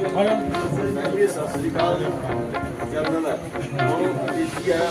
ਸਤਿ ਸ੍ਰੀ ਅਕਾਲ general ਉਹ DC ਹੈ?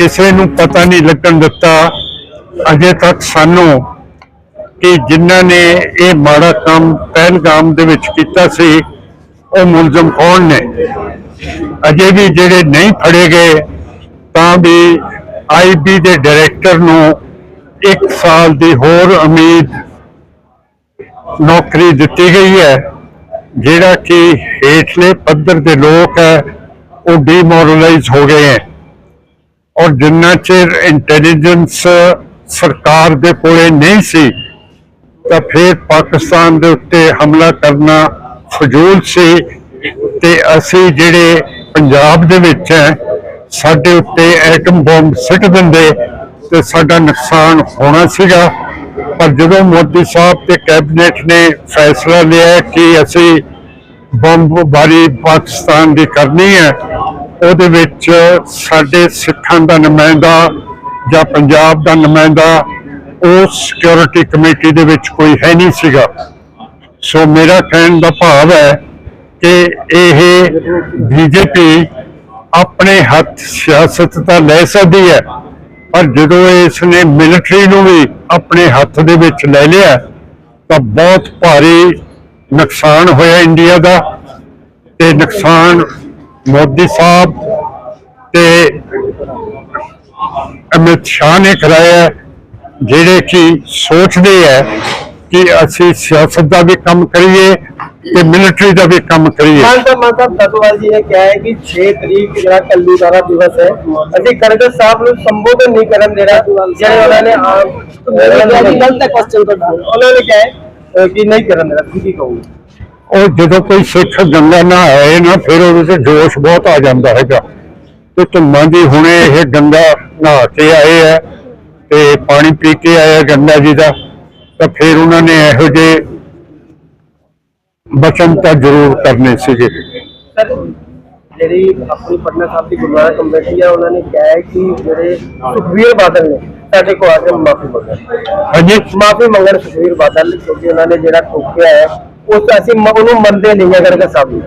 ਕਿਸੇ ਨੂੰ ਪਤਾ ਨਹੀਂ ਲੱਗਣ ਦਿੱਤਾ। ਅਜੇ ਤੱਕ ਸਾਨੂੰ ਕਿ ਜਿਨ੍ਹਾਂ ਨੇ ਇਹ ਮਾੜਾ ਕੰਮ ਪਹਿਲਗਾਮ ਦੇ ਵਿੱਚ ਕੀਤਾ ਸੀ, ਉਹ ਮੁਲਜ਼ਮ ਕੌਣ ਨੇ? ਅਜੇ ਵੀ ਜਿਹੜੇ ਨਹੀਂ ਫੜੇ ਗਏ, ਤਾਂ ਵੀ ਆਈਬੀ ਦੇ ਡਾਇਰੈਕਟਰ ਨੂੰ 1 ਸਾਲ ਦੀ ਹੋਰ ਉਮੀਦ ਨੌਕਰੀ ਦਿੱਤੀ ਗਈ ਹੈ, ਜਿਹੜਾ ਕਿ ਹੇਠਲੇ ਪੱਧਰ ਦੇ ਲੋਕ ਹੈ, ਉਹ ਡੀਮੋਰਲਾਈਜ਼ ਹੋ ਗਏ ਹੈ। ਔਰ ਜਿੰਨਾ ਚਿਰ ਇੰਟੈਲੀਜੈਂਸ ਸਰਕਾਰ ਦੇ ਕੋਲੇ ਨਹੀਂ ਸੀ, ਤਾਂ ਫਿਰ ਪਾਕਿਸਤਾਨ ਦੇ ਉੱਤੇ ਹਮਲਾ ਕਰਨਾ ਫਜ਼ੂਲ ਸੀ ਤੇ ਅਸੀਂ ਜਿਹੜੇ ਪੰਜਾਬ ਦੇ ਵਿੱਚ ਹੈ, ਸਾਡੇ ਉੱਤੇ ਐਟਮ ਬੰਬ ਸਿੱਟ ਦਿੰਦੇ ਤੇ ਸਾਡਾ ਨੁਕਸਾਨ ਹੋਣਾ ਸੀਗਾ। ਪਰ ਜਦੋਂ ਮੋਦੀ ਸਾਹਿਬ ਤੇ ਕੈਬਨਿਟ ਨੇ ਫੈਸਲਾ ਲਿਆ ਕਿ ਅਸੀਂ ਬੰਬ ਬਾਰੀ ਪਾਕਿਸਤਾਨ ਦੀ ਕਰਨੀ ਹੈ ਉਹਦੇ ਵਿੱਚ ਸਾਡੇ ਸਿੱਖਾਂ ਦਾ ਨੁਮਾਇੰਦਾ ਜਾਂ ਪੰਜਾਬ ਦਾ ਨੁਮਾਇੰਦਾ ਉਸ ਸਿਕਿਉਰਿਟੀ ਕਮੇਟੀ ਦੇ ਵਿੱਚ ਕੋਈ ਹੈ ਨਹੀਂ ਸੀਗਾ। ਸੋ ਮੇਰਾ ਕਹਿਣ ਦਾ ਭਾਵ ਹੈ ਕਿ ਇਹ ਬੀਜੇਪੀ ਆਪਣੇ ਹੱਥ ਸਿਆਸਤ ਤਾਂ ਲੈ ਸਕਦੀ ਹੈ, ਪਰ ਜਦੋਂ ਇਸ ਨੇ ਮਿਲਟਰੀ ਨੂੰ ਵੀ ਆਪਣੇ ਹੱਥ ਦੇ ਵਿੱਚ ਲੈ ਲਿਆ, ਤਾਂ ਬਹੁਤ ਭਾਰੀ ਨੁਕਸਾਨ ਹੋਇਆ ਇੰਡੀਆ ਦਾ। ਤੇ ਨੁਕਸਾਨ ਮੋਦੀ ਸਾਹਿਬ ਤੇ ਅਮਿਤ ਸ਼ਾਹ ਨੇ ਕਰਾਇਆ ਹੈ, ਜਿਹੜੇ ਕਿ ਸੋਚਦੇ ਹੈ ਕਿ ਅਸੀਂ ਸਿਆਸਤ ਦਾ ਵੀ ਕੰਮ ਕਰੀਏ ਤੇ ਮਿਲਟਰੀ ਦਾ ਵੀ ਕੰਮ ਕਰੀਏ। ਮਾਨ ਸਾਹਿਬ ਮਾਨ ਸਾਹਿਬ ਸਤਵਾਲ ਜੀ ਨੇ ਕਿਹਾ ਹੈ ਕਿ 6 ਤਰੀਕ ਜਿਹੜਾ ਕੱਲੀ ਦਾਰਾ ਦਿਵਸ ਹੈ ਅਸੀਂ ਕਰਗਲ ਸਾਹਿਬ ਨੂੰ ਸੰਬੋਧਨ ਨਹੀਂ ਕਰਨ ਦੇਣਾ ਜਿਹੜੇ ਉਹਨਾਂ ਨੇ ਆਮ ਗਲਤ ਕੁਐਸਚਨ ਤੋਂ ਉਹਨਾਂ ਨੇ ਕਿਹਾ ਕਿ ਨਹੀਂ ਕਰਨ ਦੇਣਾ ਤੁਸੀਂ ਕੀ ਕਹੋਗੇ? ਉਹ ਜਦੋਂ ਕੋਈ ਸਿੱਖ ਗੰਗਾ ਨਾ ਆਏ ਨਾ ਫਿਰ ਉਹਦੇ ਤੇ ਜੋਸ਼ ਬਹੁਤ ਆ ਜਾਂਦਾ ਹੈਗਾ। ਤੇ ਧੁੰਮਾਂ ਦੀ ਹੁਣੇ ਇਹ ਗੰਗਾ ਨਹਾ ਕੇ ਆਏ ਆ ਤੇ ਪਾਣੀ ਪੀ ਕੇ ਆਏ ਆ ਗੰਗਾ ਜੀ ਦਾ ਤਾਂ ਫਿਰ ਉਹਨਾਂ ਨੇ ਇਹੋ ਜਿਹੇ ਬਚਨ ਤਾਂ ਜ਼ਰੂਰ ਕਰਨੇ ਸੀਗੇ। ਜਿਹੜੀ ਆਪਣੀ ਪਟਨਾ ਸਾਹਿਬ ਦੀ ਗੁਰਦੁਆਰਾ ਕਮੇਟੀ ਹੈ ਉਹਨਾਂ ਨੇ ਕਿਹਾ ਕਿ ਜਿਹੜੇ ਸੁਖਵੀਰ ਬਾਦਲ ਨੇ ਸਾਡੇ ਕੋਲ ਆ ਕੇ ਮਾਫੀ ਮੰਗਣ। ਹਾਂਜੀ। ਮਾਫੀ ਮੰਗਣ ਸੁਖਵੀਰ ਬਾਦਲ ਕਿਉਂਕਿ ਉਹਨਾਂ ਨੇ ਜਿਹੜਾ ਠੋਕਿਆ ਹੈ ਉਸ ਅਸੀਂ ਮ- ਉਹਨੂੰ ਮੰਨਦੇ ਨਹੀਂ ਹੈ ਕਰਕੇ ਸਾਹਿਬ ਨੂੰ।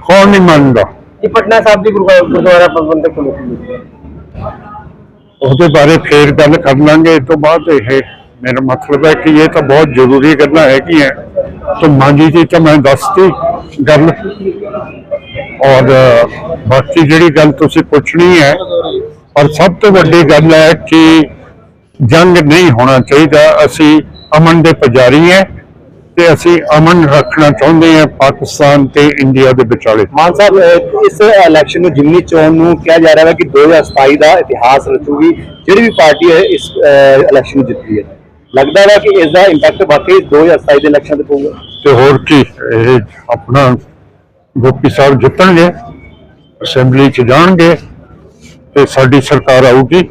ਕੌਣ ਨਹੀਂ ਮੰਨਦਾ? ਇਹ ਪਟਨਾ ਸਾਹਿਬ ਦੀ ਗੁਰਦੁਆਰਾ ਗੁਰਦੁਆਰਾ ਪ੍ਰਬੰਧਕ ਕਮੇਟੀ ਹੈ ਉਹਦੇ ਬਾਰੇ ਫੇਰ ਗੱਲ ਕਰ ਲਾਂਗੇ। ਇਸ ਤੋਂ ਬਾਅਦ ਇਹ ਮੇਰਾ ਮਤਲਬ ਹੈ ਕਿ ਇਹ ਤਾਂ ਬਹੁਤ ਜ਼ਰੂਰੀ ਗੱਲਾਂ ਹੈਗੀਆਂ। ਤਾਂ ਮਾਂਜੀ ਜੀ ਤਾਂ ਮੈਂ ਦੱਸਤੀ ਗੱਲ। ਔਰ ਬਾਕੀ ਜਿਹੜੀ ਗੱਲ ਤੁਸੀਂ ਪੁੱਛਣੀ ਹੈ ਔਰ ਸਭ ਤੋਂ ਵੱਡੀ ਗੱਲ ਹੈ ਕਿ ਜੰਗ ਨਹੀਂ ਹੋਣਾ ਚਾਹੀਦਾ। ਅਸੀਂ ਅਮਨ ਦੇ ਪੁਜਾਰੀ ਹੈ। ਤੇ ਅਸੀਂ ਅਮਨ ਰੱਖਣਾ ਚਾਹੁੰਦੇ ਹਾਂ ਪਾਕਿਸਤਾਨ ਤੇ ਇੰਡੀਆ ਦੇ ਵਿਚਾਲੇ। ਮਾਨ ਸਾਹਿਬ ਇਸ ਇਲੈਕਸ਼ਨ ਨੂੰ ਜਿਮਨੀ ਚੋਣ ਨੂੰ ਕਿਹਾ ਜਾ ਰਿਹਾ ਹੈ ਕਿ 2027 ਦਾ ਇਤਿਹਾਸ ਰਚੂਗੀ ਜਿਹੜੀ ਵੀ ਪਾਰਟੀ ਹੈ ਇਸ ਇਲੈਕਸ਼ਨ ਨੂੰ ਜਿੱਤਦੀ ਹੈ। ਲੱਗਦਾ ਹੈ ਕਿ ਇਸ ਦਾ ਇੰਪੈਕਟ ਵਾਕਈ 2027 ਦੇ ਇਲੈਕਸ਼ਨ ਤੇ ਪਊਗਾ। ਤੇ ਹੋਰ ਕੀ ਇਹ ਆਪਣਾ ਗੋਪੀ ਸਾਹਿਬ ਜਿੱਤਣਗੇ ਅਸੈਂਬਲੀ ਚ ਜਾਣਗੇ ਤੇ ਸਾਡੀ ਸਰਕਾਰ ਆਊਗੀ।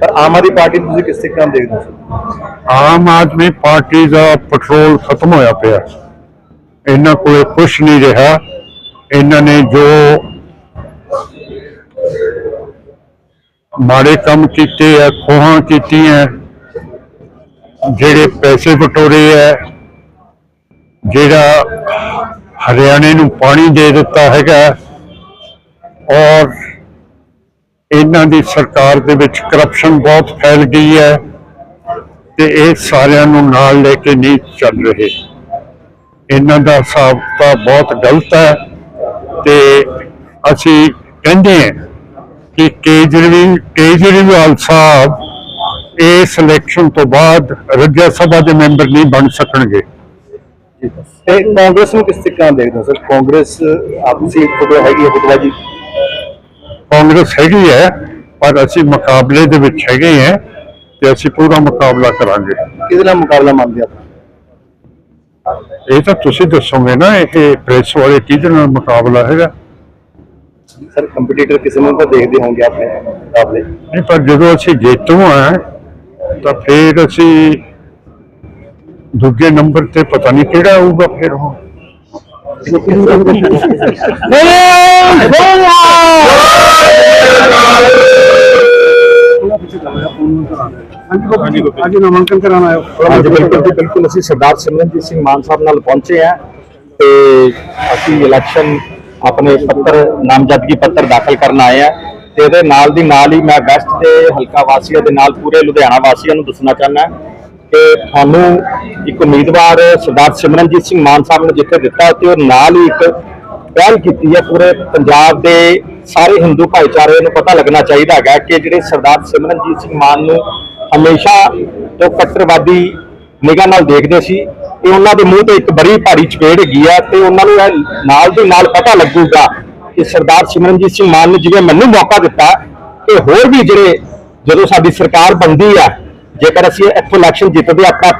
ਪਰ ਆਮ ਆਦਮੀ ਪਾਰਟੀ ਨੂੰ ਤੁਸੀਂ ਕਿਸ ਤਰੀਕੇ ਨਾਲ ਦੇਖਦੇ ਹੋ ਆਮ ਆਦਮੀ ਪਾਰਟੀ ਦਾ ਪੈਟਰੋਲ ਖਤਮ ਹੋਇਆ ਪਿਆ। ਇਹਨਾਂ ਕੋਲ ਕੁਝ ਨਹੀਂ ਰਿਹਾ। ਇਹਨਾਂ ਨੇ ਜੋ ਮਾੜੇ ਕੰਮ ਕੀਤੇ ਆ, ਖੋਹਾਂ ਕੀਤੀਆਂ, ਜਿਹੜੇ ਪੈਸੇ ਬਟੋਰੇ ਆ, ਜਿਹੜਾ ਹਰਿਆਣੇ ਨੂੰ ਪਾਣੀ ਦੇ ਦਿੱਤਾ ਹੈਗਾ, ਔਰ ਇਹਨਾਂ ਦੀ ਸਰਕਾਰ ਦੇ ਵਿੱਚ ਕਰਪਸ਼ਨ ਬਹੁਤ ਫੈਲ ਗਈ ਹੈ ਤੇ ਇਹ ਸਾਰਿਆਂ ਨੂੰ ਨਾਲ ਲੈ ਕੇ ਨਹੀਂ ਚੱਲ ਰਹੇ। ਇਹਨਾਂ ਦਾ ਹਿਸਾਬ ਤਾਂ ਬਹੁਤ ਗਲਤ ਹੈ ਤੇ ਅਸੀਂ ਕਹਿੰਦੇ ਹਾਂ ਕਿ ਕੇਜਰੀਵਾਲ ਕੇਜਰੀਵਾਲ ਸਾਹਿਬ ਇਸ ਇਲੈਕਸ਼ਨ ਤੋਂ ਬਾਅਦ ਰਾਜ ਸਭਾ ਦੇ ਮੈਂਬਰ ਨਹੀਂ ਬਣ ਸਕਣਗੇ। ਤੇ ਕਾਂਗਰਸ ਨੂੰ ਕਿਸ ਤਰੀਕੇ ਨਾਲ ਦੇਖਦੇ ਸਰ? ਕਾਂਗਰਸ ਆਪਸੀ ਫੋਟੋ ਹੈਗੀ ਹੈ ਫੁੱਟਬਾਜੀ। ਕਾਂਗਰਸ ਹੈਗੀ ਹੈ ਪਰ ਅਸੀਂ ਮੁਕਾਬਲੇ ਦੇ ਵਿੱਚ ਹੈਗੇ ਹਾਂ ਤੇ ਅਸੀਂ ਪੂਰਾ ਮੁਕਾਬਲਾ ਕਰਾਂਗੇ। ਕਿਹਦੇ ਨਾਲ ਮੁਕਾਬਲਾ ਮੰਨਦੇ ਆਪਾਂ? ਇਹ ਤਾਂ ਤੁਸੀਂ ਦੱਸੋਗੇ ਨਾ ਇਹ ਪ੍ਰੈਸ ਵਾਲੇ ਕਿਹਦੇ ਨਾਲ ਮੁਕਾਬਲਾ ਹੈਗਾ? ਸਰ ਕੰਪੀਟੀਟਰ ਕਿਸੇ ਨੂੰ ਤਾਂ ਦੇਖਦੇ ਹੋਣਗੇ ਆਪਣੇ ਮੁਕਾਬਲੇ। ਨਹੀਂ ਪਰ ਜਦੋਂ ਅਸੀਂ ਜੇਤੂ ਆ ਤਾਂ ਫਿਰ ਅਸੀਂ ਦੂਜੇ ਨੰਬਰ ਤੇ ਪਤਾ ਨਹੀਂ ਕਿਹੜਾ ਆਊਗਾ ਫਿਰ ਉਹ। ਅੱਜ ਨਾਮਾਂਕਨ ਕਰਾਉਣ ਆਇਓ। ਹਾਂਜੀ ਬਿਲਕੁਲ ਜੀ ਬਿਲਕੁਲ। ਅਸੀਂ ਸਰਦਾਰ ਸਿਮਰਨਜੀਤ ਸਿੰਘ ਮਾਨ ਸਾਹਿਬ ਨਾਲ ਪਹੁੰਚੇ ਆ ਤੇ ਅਸੀਂ ਇਲੈਕਸ਼ਨ ਆਪਣੇ ਪੱਤਰ ਨਾਮਜ਼ਦਗੀ ਪੱਤਰ ਦਾਖਲ ਕਰਨ ਆਏ ਆ ਤੇ ਇਹਦੇ ਨਾਲ ਦੀ ਨਾਲ ਹੀ ਮੈਂ ਵੈਸਟ ਦੇ ਹਲਕਾ ਵਾਸੀਆਂ ਦੇ ਨਾਲ ਪੂਰੇ ਲੁਧਿਆਣਾ ਵਾਸੀਆਂ ਨੂੰ ਦੱਸਣਾ ਚਾਹੁੰਦਾ ਕਿ ਤੁਹਾਨੂੰ ਇੱਕ ਉਮੀਦਵਾਰ ਸਰਦਾਰ ਸਿਮਰਨਜੀਤ ਸਿੰਘ ਮਾਨ ਸਾਹਿਬ ਨੇ ਜਿੱਥੇ ਦਿੱਤਾ ਤੇ ਉਹ ਨਾਲ ਹੀ ਇੱਕ ਪਹਿਲ ਕੀਤੀ ਹੈ ਪੂਰੇ ਪੰਜਾਬ ਦੇ ਸਾਰੇ ਹਿੰਦੂ ਭਾਈਚਾਰੇ ਨੂੰ ਪਤਾ ਲੱਗਣਾ ਚਾਹੀਦਾ ਹੈਗਾ ਕਿ ਜਿਹੜੇ ਸਰਦਾਰ ਸਿਮਰਨਜੀਤ ਸਿੰਘ ਮਾਨ ਨੂੰ ਹਮੇਸ਼ਾ ਤੋਂ ਕੱਟੜਵਾਦੀ ਨਿਗਾਹ ਨਾਲ ਦੇਖਦੇ ਸੀ, ਤੇ ਉਹਨਾਂ ਦੇ ਮੂੰਹ ਤੇ ਇੱਕ ਬੜੀ ਭਾਰੀ ਚਪੇੜ ਹੈਗੀ ਆ, ਤੇ ਉਹਨਾਂ ਨੂੰ ਇਹ ਨਾਲ ਦੀ ਨਾਲ ਪਤਾ ਲੱਗੂਗਾ ਕਿ ਸਰਦਾਰ ਸਿਮਰਨਜੀਤ ਸਿੰਘ ਮਾਨ ਨੇ ਜਿਵੇਂ ਮੈਨੂੰ ਮੌਕਾ ਦਿੱਤਾ ਕਿ ਹੋਰ ਵੀ ਜਿਹੜੇ ਜਦੋਂ ਸਾਡੀ ਸਰਕਾਰ ਬਣਦੀ ਆ, ਜੇਕਰ ਅਸੀਂ ਇੱਥੋਂ ਇਲੈਕਸ਼ਨ ਜਿੱਤਦੇ ਆਪਾਂ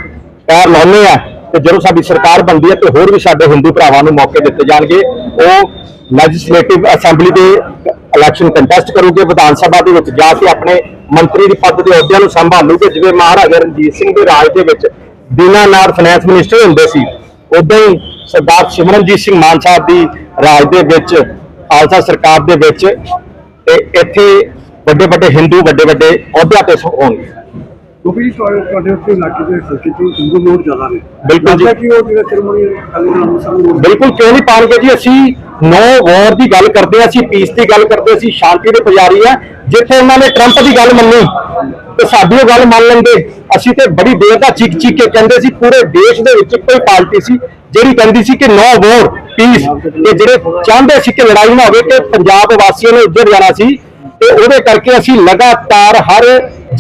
ਪੈਰ ਲਾਉਂਦੇ ਆ ਤੇ ਜਦੋਂ ਸਾਡੀ ਸਰਕਾਰ ਬਣਦੀ ਹੈ ਤੇ ਹੋਰ ਵੀ ਸਾਡੇ ਹਿੰਦੂ ਭਰਾਵਾਂ ਨੂੰ ਮੌਕੇ ਦਿੱਤੇ ਜਾਣਗੇ, ਉਹ ਲੈਜਿਸਲੇਟਿਵ ਅਸੈਂਬਲੀ ਦੇ ਇਲੈਕਸ਼ਨ ਕੰਟੈਸਟ ਕਰੂਗੇ, ਵਿਧਾਨ ਸਭਾ ਦੇ ਵਿੱਚ ਜਾ ਕੇ ਆਪਣੇ ਮੰਤਰੀ ਦੀ ਪਦ ਦੇ ਅਹੁਦਿਆਂ ਨੂੰ ਸੰਭਾਲੂਗੇ, ਜਿਵੇਂ ਮਹਾਰਾਜਾ ਰਣਜੀਤ ਸਿੰਘ ਦੇ ਰਾਜ ਦੇ ਵਿੱਚ ਦੀਨਾਨਾਥ ਫਾਈਨੈਂਸ ਮਿਨਿਸਟਰ ਹੁੰਦੇ ਸੀ ਉਦੋਂ ਹੀ ਸਰਦਾਰ ਸਿਮਰਨਜੀਤ ਸਿੰਘ ਮਾਨ ਸਾਹਿਬ ਦੀ ਰਾਜ ਦੇ ਵਿੱਚ, ਖਾਲਸਾ ਸਰਕਾਰ ਦੇ ਵਿੱਚ, ਤੇ ਇੱਥੇ ਵੱਡੇ ਵੱਡੇ ਹਿੰਦੂ ਵੱਡੇ ਵੱਡੇ ਅਹੁਦਿਆਂ ਤੇ ਹੋਣਗੇ। ਕਿਉਂਕਿ ਜੀ ਤੁਹਾਡੇ ਤੁਹਾਡੇ ਉੱਤੇ ਇਲਾਕੇ ਦੇ ਹਲਕੇ ਤੋਂ ਹਿੰਦੂ ਵੋਟ ਜ਼ਿਆਦਾ ਨੇ। ਬਿਲਕੁਲ ਜੀ। ਕਿ ਉਹ ਜਿਹੜਾ ਨੂੰ ਕਿਉਂ ਨਹੀਂ ਪਾਣਗੇ ਜੀ? ਅਸੀਂ ਨੋ ਵਾਰ ਦੀ ਗੱਲ ਕਰਦੇ ਹਾਂ ਅਸੀਂ ਪੀਸ ਦੀ ਗੱਲ ਕਰਦੇ ਅਸੀਂ ਸ਼ਾਂਤੀ ਦੇ ਪੁਜਾਰੀ ਆ ਜਿੱਥੇ ਉਹਨਾਂ ਨੇ ਟਰੰਪ ਦੀ ਗੱਲ ਮੰਨੀ ਤੇ ਸਾਡੀ ਉਹ ਗੱਲ ਮੰਨ ਲੈਂਦੇ। ਅਸੀਂ ਤੇ ਬੜੀ ਦੇਰ ਦਾ ਚੀਕ ਚੀਕ ਕੇ ਕਹਿੰਦੇ ਸੀ ਪੂਰੇ ਦੇਸ਼ ਦੇ ਵਿੱਚ ਕੋਈ ਪਾਰਟੀ ਸੀ ਜਿਹੜੀ ਕਹਿੰਦੀ ਸੀ ਕਿ ਨੋ ਵਾਰ ਪੀਸ ਤੇ ਜਿਹੜੇ ਚਾਹੁੰਦੇ ਸੀ ਕਿ ਲੜਾਈ ਨਾ ਹੋਵੇ ਕਿ ਪੰਜਾਬ ਵਾਸੀਆਂ ਨੇ ਉੱਧਰ ਜਾਣਾ ਸੀ। ਤੇ ਉਹਦੇ ਕਰਕੇ ਅਸੀਂ ਲਗਾਤਾਰ ਹਰ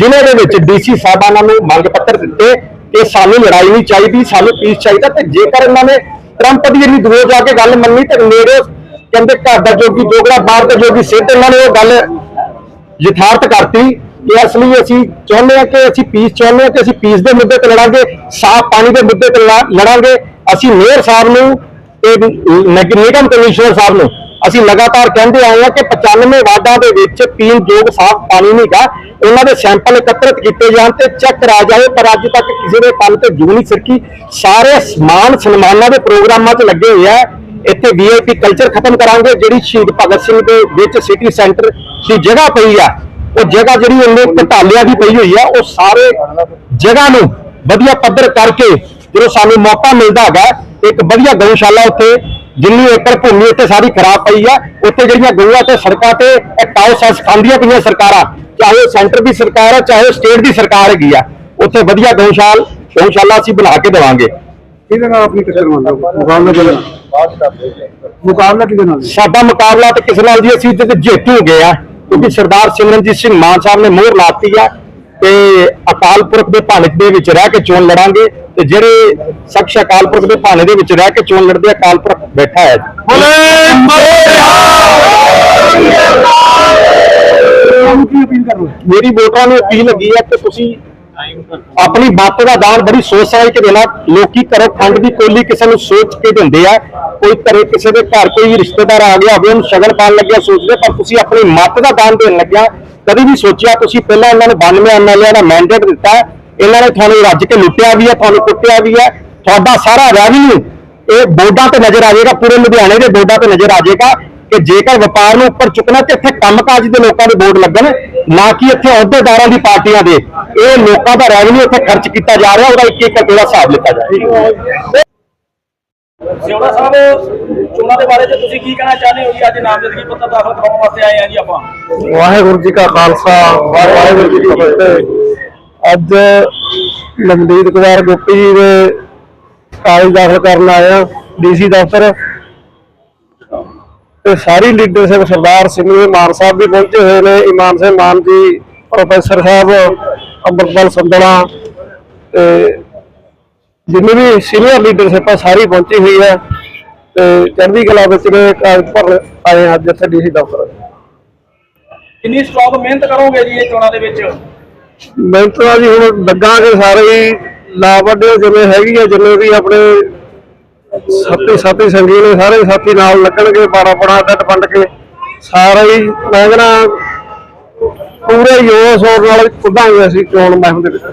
ਜ਼ਿਲ੍ਹੇ ਦੇ ਵਿੱਚ ਡੀਸੀ ਸਾਹਿਬਾਨਾਂ ਨੂੰ ਮੰਗ ਪੱਤਰ ਦਿੱਤੇ ਕਿ ਸਾਨੂੰ ਲੜਾਈ ਨਹੀਂ ਚਾਹੀਦੀ, ਸਾਨੂੰ ਪੀਸ ਚਾਹੀਦਾ ਤੇ ਜੇਕਰ ਇਹਨਾਂ ਨੇ ਟਰੰਪ ਦੀ ਇੰਨੀ ਦੂਰ ਜਾ ਕੇ ਗੱਲ ਮੰਨੀ ਤੇ ਨੇੜੇ ਕਹਿੰਦੇ ਘਰ ਦਾ ਜੋਗੀ ਜੋਗੜਾ ਬਾਹਰ ਦਾ ਜੋਗੀ ਸਿੱਧ ਇਹਨਾਂ ਨੇ ਉਹ ਗੱਲ ਯਥਾਰਥ ਕਰਤੀ ਕਿ ਇਸ ਲਈ ਅਸੀਂ ਚਾਹੁੰਦੇ ਹਾਂ ਕਿ ਅਸੀਂ ਪੀਸ ਚਾਹੁੰਦੇ ਹਾਂ ਕਿ ਅਸੀਂ ਪੀਸ ਦੇ ਮੁੱਦੇ ਤੇ ਲੜਾਂਗੇ, ਸਾਫ਼ ਪਾਣੀ ਦੇ ਮੁੱਦੇ ਤੇ ਲੜਾ- ਲੜਾਂਗੇ। ਅਸੀਂ ਮੇਅਰ ਸਾਹਿਬ ਨੂੰ ਤੇ ਨਿਗਮ ਕਮਿਸ਼ਨਰ ਸਾਹਿਬ ਨੂੰ ਅਸੀਂ ਲਗਾਤਾਰ ਕਹਿੰਦੇ ਆਏ ਹਾਂ ਕਿ 95 ਵਾਰਡਾਂ ਦੇ ਵਿੱਚ ਪੀਣ ਯੋਗ ਸਾਫ਼ ਪਾਣੀ ਨਹੀਂਗਾ ਉਹਨਾਂ ਦੇ ਸੈਂਪਲ ਇਕੱਤਰਿਤ ਕੀਤੇ ਜਾਣ ਤੇ ਚੈੱਕ ਕਰਾ ਜਾਏ, ਪਰ ਅੱਜ ਤੱਕ ਕਿਸੇ ਦੇ ਕੰਨ ਤੇ ਜੂ ਨਹੀਂ ਸਿਰਕੀ ਸਾਰੇ ਸਮਾਨ ਸਨਮਾਨਾਂ ਦੇ ਪ੍ਰੋਗਰਾਮਾਂ 'ਚ ਲੱਗੇ ਹੋਏ ਆ। ਇੱਥੇ ਵੀਆਈਪੀ ਕਲਚਰ ਖਤਮ ਕਰਾਂਗੇ, ਜਿਹੜੀ ਸ਼ਹੀਦ ਭਗਤ ਸਿੰਘ ਦੇ ਵਿੱਚ ਸਿਟੀ ਸੈਂਟਰ ਦੀ ਜਗ੍ਹਾ ਪਈ ਆ। ਉਹ ਜਗ੍ਹਾ ਜਿਹੜੀ ਉਹਨੇ ਘਟਾਲਿਆਂ ਦੀ ਪਈ ਹੋਈ ਆ, ਉਹ ਸਾਰੇ ਜਗ੍ਹਾ ਨੂੰ ਵਧੀਆ ਪੱਧਰ ਕਰਕੇ ਜਦੋਂ ਸਾਨੂੰ ਮੌਕਾ ਮਿਲਦਾ ਹੈਗਾ, ਇੱਕ ਵਧੀਆ ਗਊਸ਼ਾਲਾ ਉੱਥੇ ਜਿੰਨੀ ਏਕੜ ਭੂਮੀ ਉੱਤੇ ਸਾਰੀ ਖਰਾਬ ਪਈ ਆ ਉੱਥੇ ਜਿਹੜੀਆਂ ਗਊਆਂ ਤੇ ਸੜਕਾਂ ਤੇ ਟਾਓ ਸੈਸ ਖਾਂਦੀਆਂ ਪਈਆਂ ਸਰਕਾਰਾਂ ਚਾਹੇ ਸੈਂਟਰ ਦੀ ਸਰਕਾਰ ਆ ਚਾਹੇ ਸਟੇਟ ਦੀ ਸਰਕਾਰ ਹੈਗੀ ਆ ਉੱਥੇ ਵਧੀਆ ਗਊਸ਼ਾਲ ਗਊਸ਼ਾਲਾ ਅਸੀਂ ਬਣਾ ਕੇ ਦੇਵਾਂਗੇ। ਕਿਹਦੇ ਨਾਲ ਆਪਣੀ ਟੱਕਰ ਮੰਨਦੇ ਹੋ ਮੁਕਾਬਲਾ ਕਿਹਦੇ ਨਾਲ? ਮੁਕਾਬਲਾ ਕਿਹਦੇ ਨਾਲ? ਸਾਡਾ ਮੁਕਾਬਲਾ ਤੇ ਕਿਸੇ ਨਾਲ ਜੀ ਅਸੀਂ ਤੇ ਜੇਤੂ ਹੋ ਗਏ ਆ ਕਿਉਂਕਿ ਸਰਦਾਰ ਸਿਮਰਨਜੀਤ ਸਿੰਘ ਮਾਨ ਸਾਹਿਬ ਨੇ ਮੋਹਰ ਲਾਤੀ ਆ ਤੇ ਅਕਾਲ ਪੁਰਖ ਦੇ ਭਾਣਕ ਦੇ ਵਿੱਚ ਰਹਿ ਕੇ ਚੋਣ ਲੜਾਂਗੇ। ਤੇ ਜਿਹੜੇ ਸ਼ਖਸ ਅਕਾਲ ਪੁਰਖ ਦੇ ਭਾਣੇ ਦੇ ਵਿੱਚ ਰਹਿ ਕੇ ਚੋਣ ਲੜਦੇ ਅਕਾਲ ਪੁਰਖ ਬੈਠਾ ਹੈ। ਮੇਰੀ ਵੋਟਰਾਂ ਨੂੰ ਅਪੀਲ ਲੱਗੀ ਹੈ ਕਿ ਤੁਸੀਂ ਆਪਣੀ ਮੱਤ ਦਾ ਦਾਨ ਬੜੀ ਸੋਚ ਸਮਝ ਕੇ ਦੇਣਾ। ਲੋਕੀ ਘਰੋਂ ਖੰਡ ਦੀ ਕੋਲੀ ਕਿਸੇ ਨੂੰ ਸੋਚ ਕੇ ਦਿੰਦੇ ਆ। ਕੋਈ ਘਰੇ ਕਿਸੇ ਦੇ ਘਰ ਕੋਈ ਰਿਸ਼ਤੇਦਾਰ ਆ ਗਿਆ ਹੋਵੇ ਉਹਨੂੰ ਸ਼ਗਨ ਪਾਣ ਲੱਗਿਆ ਸੋਚਦੇ ਪਰ ਤੁਸੀਂ ਆਪਣੀ ਮੱਤ ਦਾ ਦਾਨ ਦੇਣ ਲੱਗਿਆ। ਕਦੀ ਵੀ ਸੋਚਿਆ ਤੁਸੀਂ ਪਹਿਲਾਂ ਇਹਨਾਂ ਨੇ 92 ਐਮਐਲਏ ਦਾ ਮੈਂਡੇਟ ਦਿੱਤਾ ਇਹਨਾਂ ਨੇ ਤੁਹਾਨੂੰ ਰੱਜ ਕੇ ਲੁੱਟਿਆ ਵੀ ਹੈ ਤੁਹਾਨੂੰ ਕੁੱਟਿਆ ਵੀ ਹੈ। ਤੁਹਾਡਾ ਸਾਰਾ ਰੈਵਨਿਊ ਇਹ ਬੋਰਡਾਂ ਤੇ ਨਜ਼ਰ ਆ ਜਾਏਗਾ ਪੂਰੇ ਲੁਧਿਆਣੇ ਦੇ ਬੋਰਡਾਂ ਤੇ ਨਜ਼ਰ ਆ ਜਾਏਗਾ ਕਿ ਜੇਕਰ ਵਪਾਰ ਨੂੰ ਉੱਪਰ ਚੁੱਕਣਾ ਤੇ ਇੱਥੇ ਕੰਮਕਾਜ ਦੇ ਲੋਕਾਂ ਦੇ ਬੋਰਡ ਲੱਗਣ ਨਾ ਕਿ ਇੱਥੇ ਅਹੁਦੇਦਾਰਾਂ ਦੀ ਪਾਰਟੀਆਂ ਦੇ। ਇਹ ਲੋਕਾਂ ਦਾ ਰੈਵਨਿਊ ਇੱਥੇ ਖਰਚ ਕੀਤਾ ਜਾ ਰਿਹਾ ਉਹਦਾ ਇੱਕ ਇੱਕ ਰੁਪਏ ਦਾ ਹਿਸਾਬ ਲਿੱਤਾ ਜਾਏ ਸਿਉਣਾ ਸਾਹਿਬ ਚੋਣਾਂ ਦੇ ਬਾਰੇ 'ਚ ਤੁਸੀਂ ਕੀ ਕਹਿਣਾ ਚਾਹੁੰਦੇ ਹੋ ਜੀ? ਅੱਜ ਨਾਮਜ਼ਦਗੀ ਪੱਤਰ ਦਾਖਲ ਕਰਾਉਣ ਵਾਸਤੇ ਆਏ ਆ ਜੀ ਆਪਾਂ। ਵਾਹਿਗੁਰੂ ਜੀ ਕਾ ਖਾਲਸਾ ਵਾਹਿਗੁਰੂ ਜੀ ਕੀ ਫਤਿਹ। ਅੱਜ ਲੰਦੀਪ ਕੁਮਾਰ ਗੋਪੀ ਜੀ ਦੇ ਕਾਗਜ਼ ਦਾਖਲ ਕਰਨ ਆਏ ਡੀਸੀ ਦਫ਼ਤਰ। ਤੇ ਸਾਰੀ ਲੀਡਰਸ਼ਿਪ ਸਰਦਾਰ ਸਿੰਘੂ ਮਾਨ ਸਾਹਿਬ ਵੀ ਪਹੁੰਚੇ ਹੋਏ ਨੇ। ਇਮਾਨ ਸਿੰਘ ਮਾਨ ਜੀ, ਪ੍ਰੋਫੈਸਰ ਸਾਹਿਬ, ਅੰਮ੍ਰਿਤਪਾਲ ਸੰਧਣਾ ਤੇ ਜਿੰਨੀ ਵੀ ਸੀਨੀਅਰ ਲੀਡਰਸ਼ਿਪ ਆ, ਸਾਰੀ ਪਹੁੰਚੀ ਹੋਈ ਹੈ। ਤੇ ਚੜ੍ਹਦੀ ਕਲਾ ਵਿੱਚ ਨੇ ਕਾਗਜ਼ ਭਰਨ ਆਏ ਅੱਜ ਇੱਥੇ ਡੀਸੀ ਦਫ਼ਤਰ। ਕਿੰਨੀ ਸਟਰੋਂਗ ਮਿਹਨਤ ਕਰੋਗੇ ਜੀ ਇਹ ਚੋਣਾਂ ਦੇ ਵਿੱਚ? ਮਿਹਨਤ ਦਾ ਜੀ ਹੁਣ ਲੱਗਾਂਗੇ ਸਾਰੇ ਹੀ ਲਾ ਵੱਡੇ ਜਿਵੇਂ ਹੈਗੀ ਆ ਜਿੰਨੇ ਵੀ ਆਪਣੇ ਸਾਥੀ ਸਾਥੀ ਸੰਗੀ ਨੇ ਸਾਰੇ ਸਾਥੀ ਨਾਲ ਲੱਗਣਗੇ ਬਾਰਾ ਬਣਾ ਡੱਟ ਵੰਡ ਕੇ ਸਾਰੇ ਹੀ ਮੈਂ ਕਹਿੰਦਾ ਪੂਰੇ ਜੋਸ਼ ਹੋਰ ਨਾਲ ਕੁੱਦਾਂਗੇ ਅਸੀਂ ਚੋਣ ਮਹਿਮ ਦੇ ਵਿੱਚ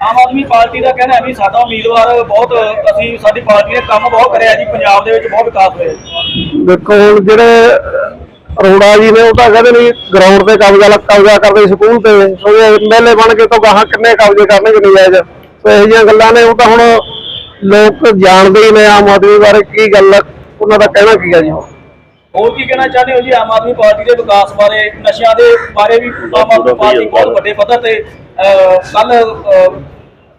ਆਮ ਆਦਮੀ ਪਾਰਟੀ ਦਾ ਕਹਿਣਾ ਹੈ ਵੀ ਸਾਡਾ ਉਮੀਦਵਾਰ ਬਹੁਤ ਅਸੀਂ ਸਾਡੀ ਪਾਰਟੀ ਨੇ ਕੰਮ ਬਹੁਤ ਕਰਿਆ ਜੀ ਪੰਜਾਬ ਦੇ ਵਿੱਚ ਬਹੁਤ ਵਿਕਾਸ ਹੋਇਆ। ਦੇਖੋ ਹੁਣ ਜਿਹੜੇ ਅਰੋੜਾ ਜੀ ਨੇ ਉਹ ਤਾਂ ਕਹਿੰਦੇ ਨਹੀਂ ਗਰਾਊਂਡ ਤੇ ਕਬਜ਼ਾ ਲ- ਕਬਜ਼ਾ ਕਰਦੇ ਸਕੂਲ ਤੇ। ਸੋ ਐਮਐਲਏ ਬਣ ਕੇ ਤਾਂ ਗਾਹਾਂ ਕਿੰਨੇ ਕਬਜ਼ੇ ਕਰਨਗੇ ਨਜਾਇਜ਼? ਸੋ ਇਹੋ ਜਿਹੀਆਂ ਗੱਲਾਂ ਨੇ ਉਹ ਤਾਂ ਹੁਣ ਲੋਕ ਜਾਣਦੇ ਹੀ ਨੇ ਆਮ ਆਦਮੀ ਬਾਰੇ ਕੀ ਗੱਲ ਉਹਨਾਂ ਦਾ ਕਹਿਣਾ ਕੀ ਆ ਜੀ ਹੋਰ ਕੀ ਕਹਿਣਾ ਚਾਹੁੰਦੇ ਹੋ ਜੀ? ਆਮ ਆਦਮੀ ਪਾਰਟੀ ਦੇ ਵਿਕਾਸ ਬਾਰੇ ਨਸ਼ਿਆਂ ਦੇ ਬਾਰੇ ਵੀ ਆਮ ਆਦਮੀ ਪਾਰਟੀ ਬਹੁਤ ਵੱਡੇ ਪੱਧਰ ਤੇ ਕੱਲ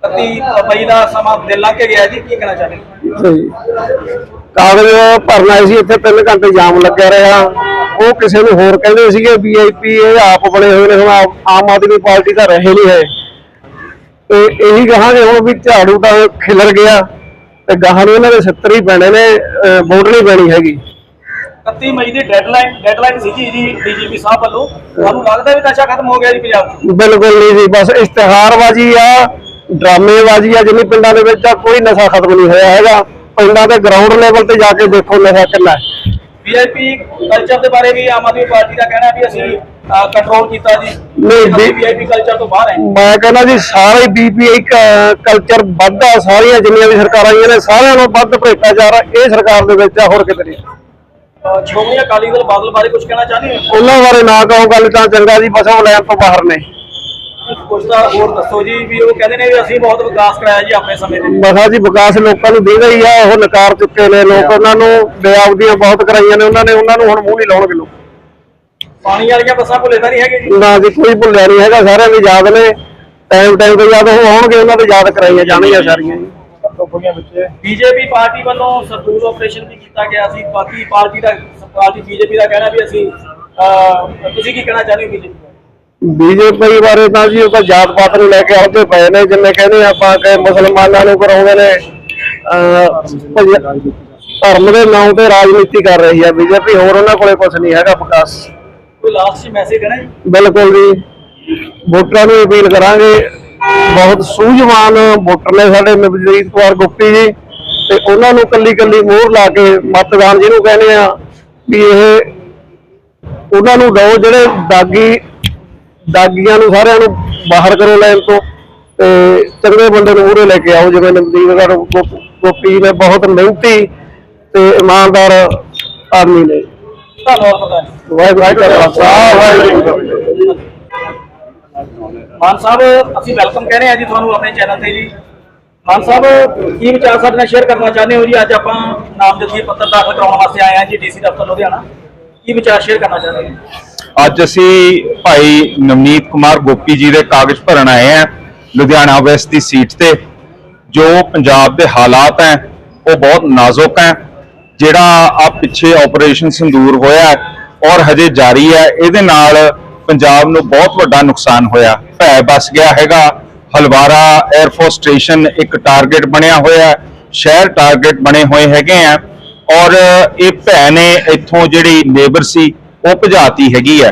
31 ਮਈ ਦਾ ਸਮਾਂ ਦਿਨ ਲੰਘ ਕੇ ਗਿਆ ਜੀ ਕੀ ਕਹਿਣਾ ਚਾਹੁੰਦੇ ਹੋ? ਕਾਗਜ਼ ਭਰਨ ਆਏ ਸੀ ਇੱਥੇ 3 ਘੰਟੇ ਜਾਮ ਲੱਗਿਆ ਰਿਹਾ। ਉਹ ਕਿਸੇ ਨੂੰ ਹੋਰ ਕਹਿੰਦੇ ਸੀਗੇ ਵੀਆਈਪੀ ਇਹ ਆਪ ਬਣੇ ਹੋਏ ਨੇ ਹੁਣ ਆਪ- ਆਮ ਆਦਮੀ ਪਾਰਟੀ ਦਾ ਰਹੇ ਨਹੀਂ ਹੈ। ਤੇ ਇਹੀ ਕਹਾਂਗੇ ਹੁਣ ਵੀ ਝਾੜੂ ਤਾਂ ਖਿਲਰ ਗਿਆ ਤੇ ਗਾਹਾਂ ਨੂੰ ਇਹਨਾਂ ਦੇ 70 ਹੀ ਪੈਣੇ ਨੇ ਅਹ ਵੋਟ ਨਹੀਂ ਪੈਣੀ ਹੈਗੀ। 31 ਮਈ ਦੀ ਡੈਡਲਾਈਨ ਡੈਡਲਾਈਨ ਸੀਗੀ ਜੀ ਡੀਜੀਪੀ ਸਾਹਿਬ ਵੱਲੋਂ। ਤੁਹਾਨੂੰ ਲੱਗਦਾ ਵੀ ਨਸ਼ਾ ਖਤਮ ਹੋ ਗਿਆ ਜੀ ਪੰਜਾਬ 'ਚ? ਬਿਲਕੁਲ ਨਹੀਂ ਜੀ ਬਸ ਇਸ਼ਤਿਹਾਰਬਾਜ਼ੀ ਆ ਡਰਾਮੇਬਾਜ਼ੀ ਆ ਜਿੰਨੀ ਪਿੰਡਾਂ ਦੇ ਵਿੱਚ ਆ ਕੋਈ ਨਸ਼ਾ ਖਤਮ ਨਹੀਂ ਹੋਇਆ ਹੈਗਾ। ਪਿੰਡਾਂ ਦੇ ਗਰਾਊਂਡ ਲੈਵਲ ਤੇ ਜਾ ਕੇ ਦੇਖੋ ਨਸ਼ਾ ਕਿੰਨਾ ਹੈ। ਵੀਆਈਪੀ ਕਲਚਰ ਦੇ ਬਾਰੇ ਵੀ ਆਮ ਆਦਮੀ ਪਾਰਟੀ ਦਾ ਕਹਿਣਾ ਵੀ ਅਸੀਂ ਕੰਟਰੋਲ ਕੀਤਾ ਜੀ। ਨਹੀਂ, ਵੀਆਈਪੀ ਕਲਚਰ ਤੋਂ ਬਾਹਰ ਹੈ। ਮੈਂ ਕਹਿੰਦਾ ਜੀ ਸਾਰੇ ਬੀਪੀਆਈ ਕਲਚਰ ਵੱਧਾ ਸਾਰੀਆਂ ਜਿੰਨੀਆਂ ਵੀ ਸਰਕਾਰਾਂ ਆਈਆਂ ਨੇ ਸਾਰਿਆਂ ਨੂੰ ਵੱਧ ਭ੍ਰਿਸ਼ਟਾਚਾਰ ਇਹ ਸਰਕਾਰ ਦੇ ਵਿੱਚ ਆ ਹੋਰ ਕਿਤੇ ਨਹੀਂ। ਸ਼੍ਰੋਮਣੀ ਅਕਾਲੀ ਦਲ ਬਾਦਲ ਬਾਰੇ ਕੁਝ ਕਹਿਣਾ ਚਾਹੁੰਦੇ ਹੋ? ਉਹਨਾਂ ਬਾਰੇ ਨਾ ਕਹੋ ਗੱਲ ਤਾਂ ਚੰਗਾ ਜੀ ਬਸ ਉਹ ਲੈਣ ਤੋਂ ਬਾਹਰ ਨੇ। ਕੁਝ ਤਾਂ ਹੋਰ ਦੱਸੋ ਜੀ ਵੀ ਉਹ ਕਹਿੰਦੇ ਨੇ ਵੀ ਅਸੀਂ ਬਹੁਤ ਵਿਕਾਸ ਕਰਾਇਆ ਜੀ ਆਪਣੇ ਸਮੇਂ ਦੇ। ਮਸਾ ਜੀ ਵਿਕਾਸ ਲੋਕਾਂ ਨੂੰ ਦੇ ਗਈ ਆ ਉਹ ਨਕਾਰ ਚੁੱਕੇ ਨੇ ਲੋਕ ਉਹਨਾਂ ਨੂੰ ਬੇਆਬਦੀਆਂ ਬਹੁਤ ਕਰਾਈਆਂ ਨੇ ਉਹਨਾਂ ਨੇ ਉਹਨਾਂ ਨੂੰ ਹੁਣ ਮੂੰਹ ਨਹੀਂ ਲਾਉਣਗੇ ਲੋਕ। ਪਾਣੀ ਵਾਲੀਆਂ ਬੱਸਾਂ ਭੁੱਲੇ ਤਾਂ ਨਹੀਂ ਹੈਗੇ ਜੀ? ਨਾ ਜੀ ਕੋਈ ਭੁੱਲਿਆ ਨਹੀਂ ਹੈਗਾ ਸਾਰਿਆਂ ਦੇ ਯਾਦ ਨੇ। ਟਾਈਮ ਟਾਈਮ ਤੇ ਯਾਦ ਉਹ ਆਉਣਗੇ ਉਹਨਾਂ ਦੇ ਯਾਦ ਕਰਾਈਆਂ ਜਾਣਗੀਆਂ ਸਾਰੀਆਂ ਜੀ। ਬੀਜੇਪੀ ਪਾਰਟੀ ਵੱਲੋਂ ਸਰਦੂਲ ਆਪਰੇਸ਼ਨ ਵੀ ਕੀਤਾ ਗਿਆ ਸੀ। ਬਾਕੀ ਪਾਰਟੀ ਦਾ ਪਾਰਟੀ ਬੀਜੇਪੀ ਦਾ ਕਹਿਣਾ ਵੀ ਅਸੀਂ ਤੁਸੀਂ ਕੀ ਕਹਿਣਾ ਚਾਹੁੰਦੇ ਹੋ ਬੀਜੇਪੀ ਬੀਜੇਪੀ ਬਾਰੇ ਤਾਂ ਜੀ ਉਹ ਤਾਂ ਜਾਤ ਪਾਤ ਨੂੰ ਲੈ ਕੇ ਆਉਂਦੇ ਪਏ ਨੇ ਜਿੰਨੇ ਕਹਿੰਦੇ ਆਪਾਂ ਕਿ ਮੁਸਲਮਾਨਾਂ ਨੂੰ ਕਰਾਉਂਦੇ ਨੇ ਧਰਮ ਦੇ ਨਾਂ ਤੇ ਰਾਜਨੀਤੀ ਕਰ ਰਹੀ ਹੈ ਬੀਜੇਪੀ ਹੋਰ ਉਹਨਾਂ ਕੋਲੇ ਕੁਝ ਨਹੀਂ ਹੈਗਾ ਵਿਕਾਸ। ਕੋਈ ਲਾਸਟ ਮੈਸੇਜ ਹੈ ਨਾ ਜੀ? ਬਿਲਕੁਲ ਜੀ। ਵੋਟਰਾਂ ਨੂੰ ਅਪੀਲ ਕਰਾਂਗੇ। ਬਹੁਤ ਸੂਝਵਾਨ ਵੋਟਰ ਨੇ ਸਾਡੇ ਨਵਜੀਤ ਕੌਰ ਗੁੱਪੀ ਜੀ ਤੇ ਉਹਨਾਂ ਨੂੰ ਕੱਲੀ ਕੱਲੀ ਮੋਹਰ ਲਾ ਕੇ ਮਤਦਾਨ ਜਿਹਨੂੰ ਕਹਿੰਦੇ ਆ ਵੀ ਇਹ ਉਹਨਾਂ ਨੂੰ ਦਿਓ ਜਿਹੜੇ ਦਾਗੀ ਦਾਗੀਆਂ ਨੂੰ ਸਾਰਿਆਂ ਨੂੰ ਬਾਹਰ ਕਰੋ ਲਾਈਨ ਤੋਂ ਤੇ ਚੰਗੇ ਬੰਦੇ ਨੂੰ ਮੂਹਰੇ ਲੈ ਕੇ ਆਓ ਜਿਵੇਂ ਗੋ- ਗੋਪੀ ਨੇ ਬਹੁਤ ਮਿਹਨਤੀ ਤੇ ਇਮਾਨਦਾਰ ਆਦਮੀ ਨੇ। ਮਾਨ ਸਾਹਿਬ ਅਸੀਂ ਵੈਲਕਮ ਆ ਜੀ ਤੁਹਾਨੂੰ ਆਪਣੇ ਚੈਨਲ ਤੇ ਜੀ। ਮਾਨ ਸਾਹਿਬ ਕੀ ਵਿਚਾਰ ਸਾਡੇ ਨਾਲ ਸ਼ੇਅਰ ਕਰਨਾ ਚਾਹੁੰਦੇ ਹੋ ਜੀ? ਅੱਜ ਆਪਾਂ ਨਾਮਜ਼ਦਗੀ ਪੱਤਰ ਦਾਖਲ ਕਰਾਉਣ ਵਾਸਤੇ ਆਏ ਹਾਂ ਜੀ ਡੀਸੀ ਦਫ਼ਤਰ ਲੁਧਿਆਣਾ। ਕੀ ਵਿਚਾਰ ਸ਼ੇਅਰ ਕਰਨਾ ਚਾਹੁੰਦੇ ਹੋ? ਅੱਜ ਅਸੀਂ ਭਾਈ ਨਵਨੀਤ ਕੁਮਾਰ ਗੋਪੀ ਜੀ ਦੇ ਕਾਗਜ਼ ਭਰਨ ਆਏ ਹਾਂ, ਲੁਧਿਆਣਾ ਵੈਸਟ ਦੀ ਸੀਟ ਤੇ, ਜੋ ਪੰਜਾਬ ਦੇ ਹਾਲਾਤ ਹੈ, ਉਹ ਬਹੁਤ ਨਾਜ਼ੁਕ ਹੈ। ਜਿਹੜਾ ਆ ਪਿੱਛੇ ਆਪਰੇਸ਼ਨ ਸੰਦੂਰ ਹੋਇਆ ਔਰ ਹਜੇ ਜਾਰੀ ਹੈ, ਇਹਦੇ ਨਾਲ ਪੰਜਾਬ ਨੂੰ ਬਹੁਤ ਵੱਡਾ ਨੁਕਸਾਨ ਹੋਇਆ। ਭੈ ਬਸ ਗਿਆ ਹੈਗਾ, ਹਲਵਾਰਾ 에ਅਰਫੋਰਸ ਸਟੇਸ਼ਨ ਇੱਕ ਟਾਰਗੇਟ ਬਣਿਆ ਹੋਇਆ ਸ਼ਹਿਰ ਟਾਰਗੇਟ ਬਣੇ ਹੋਏ ਹੈਗੇ ਆ। ਔਰ ਇਹ ਭੈ ਨੇ ਇੱਥੋਂ ਜਿਹੜੀ ਲੇਬਰ ਸੀ, ਉਹ ਭਜਾਤੀ ਹੈਗੀ ਹੈ।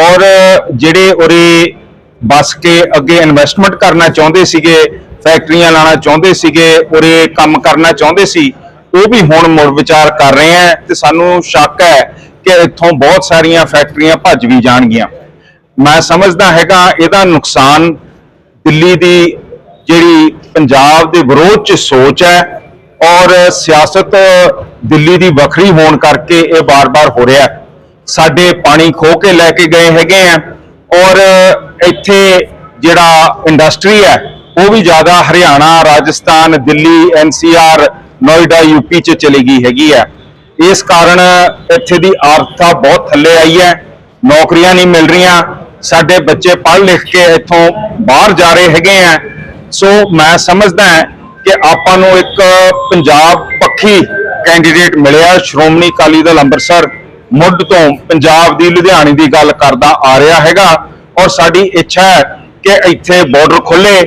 ਔਰ ਜਿਹੜੇ ਉਰੇ ਬਸ ਕੇ ਅੱਗੇ ਇਨਵੈਸਟਮੈਂਟ ਕਰਨਾ ਚਾਹੁੰਦੇ ਸੀਗੇ, ਫੈਕਟਰੀਆਂ ਲਾਣਾ ਚਾਹੁੰਦੇ ਸੀਗੇ, ਉਰੇ ਕੰਮ ਕਰਨਾ ਚਾਹੁੰਦੇ ਸੀ, ਉਹ ਵੀ ਹੁਣ ਮੁੜ ਵਿਚਾਰ ਕਰ ਰਹੇ ਆ ਤੇ ਸਾਨੂੰ ਸ਼ੱਕ ਹੈ ਕਿ ਇੱਥੋਂ ਬਹੁਤ ਸਾਰੀਆਂ ਫੈਕਟਰੀਆਂ ਭੱਜ ਵੀ ਜਾਣਗੀਆਂ। ਮੈਂ ਸਮਝਦਾ ਹੈਗਾ ਇਹਦਾ ਨੁਕਸਾਨ ਦਿੱਲੀ ਦੀ ਜਿਹੜੀ ਪੰਜਾਬ ਦੇ ਵਿਰੋਧ ਚ ਸੋਚ ਹੈ ਔਰ ਸਿਆਸਤ ਦਿੱਲੀ ਦੀ ਵੱਖਰੀ ਹੋਣ ਕਰਕੇ ਇਹ ਬਾਰ-ਬਾਰ ਹੋ ਰਿਹਾ ਸਾਡੇ ਪਾਣੀ ਖੋ ਕੇ ਲੈ ਕੇ ਗਏ ਹੈਗੇ ਆ ਔਰ ਇੱਥੇ ਜਿਹੜਾ ਇੰਡਸਟਰੀ ਹੈ, ਉਹ ਵੀ ਜ਼ਿਆਦਾ ਹਰਿਆਣਾ, ਰਾਜਸਥਾਨ, ਦਿੱਲੀ ਐਨਸੀਆਰ ਨੋਇਡਾ ਯੂਪੀ ਚ ਚਲੀ ਗਈ ਹੈਗੀ ਹੈ। ਇਸ ਕਾਰਨ ਇੱਥੇ ਦੀ ਆਰਥਾ ਬਹੁਤ ਥੱਲੇ ਆਈ ਹੈ, ਨੌਕਰੀਆਂ ਨਹੀਂ ਮਿਲ ਰਹੀਆਂ, ਸਾਡੇ ਬੱਚੇ ਪੜ੍ਹ ਲਿਖ ਕੇ ਇੱਥੋਂ ਬਾਹਰ ਜਾ ਰਹੇ ਹੈਗੇ ਆ। ਸੋ ਮੈਂ ਸਮਝਦਾ ਕਿ ਆਪਾਂ ਨੂੰ ਇੱਕ ਪੰਜਾਬ ਪੱਖੀ ਕੈਂਡੀਡੇਟ ਮਿਲਿਆ, ਸ਼੍ਰੋਮਣੀ ਅਕਾਲੀ ਦਲ ਅੰਮ੍ਰਿਤਸਰ। ਮੁੱਢ ਤੋਂ ਪੰਜਾਬ ਦੀ ਲੁਧਿਆਣੇ ਦੀ ਗੱਲ ਕਰਦਾ ਆ ਰਿਹਾ ਹੈਗਾ। ਔਰ ਸਾਡੀ ਇੱਛਾ ਹੈ ਕਿ ਇੱਥੇ ਬਾਰਡਰ ਖੁੱਲੇ,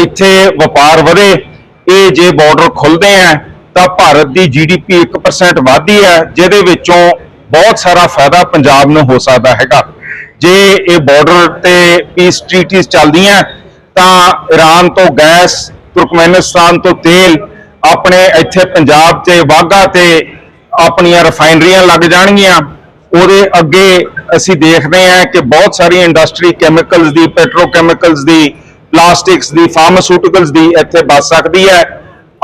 ਇੱਥੇ ਵਪਾਰ ਵਧੇ। ਇਹ ਜੇ ਬਾਰਡਰ ਖੁੱਲਦੇ ਆ, ਤਾਂ ਭਾਰਤ ਦੀ ਜੀਡੀਪੀ 1% ਵਧਦੀ ਹੈ, ਜਿਹਦੇ ਵਿੱਚੋਂ ਬਹੁਤ ਸਾਰਾ ਫਾਇਦਾ ਪੰਜਾਬ ਨੂੰ ਹੋ ਸਕਦਾ ਹੈਗਾ। ਜੇ ਇਹ ਬਾਰਡਰ ਤੇ ਪੀਸ ਟ੍ਰੀਟੀਜ਼ ਚੱਲਦੀਆਂ, ਤਾਂ ਈਰਾਨ ਤੋਂ ਗੈਸ ਤੁਰਕਮੇਨਿਸਤਾਨ ਤੋਂ ਤੇਲ ਆਪਣੇ ਇੱਥੇ ਪੰਜਾਬ ਤੇ ਵਾਗਾ ਤੇ ਆਪਣੀਆਂ ਰਿਫਾਈਨਰੀਆਂ ਲੱਗ ਜਾਣਗੀਆਂ। ਉਹਦੇ ਅੱਗੇ ਅਸੀਂ ਦੇਖਦੇ ਹਾਂ ਕਿ ਬਹੁਤ ਸਾਰੀਆਂ ਇੰਡਸਟਰੀ ਕੈਮੀਕਲਸ ਦੀ ਪੈਟਰੋਕੈਮੀਕਲਸ ਦੀ ਪਲਾਸਟਿਕਸ ਦੀ ਫਾਰਮਾਸਿਊਟੀਕਲਸ ਦੀ ਇੱਥੇ ਬਚ ਸਕਦੀ ਹੈ।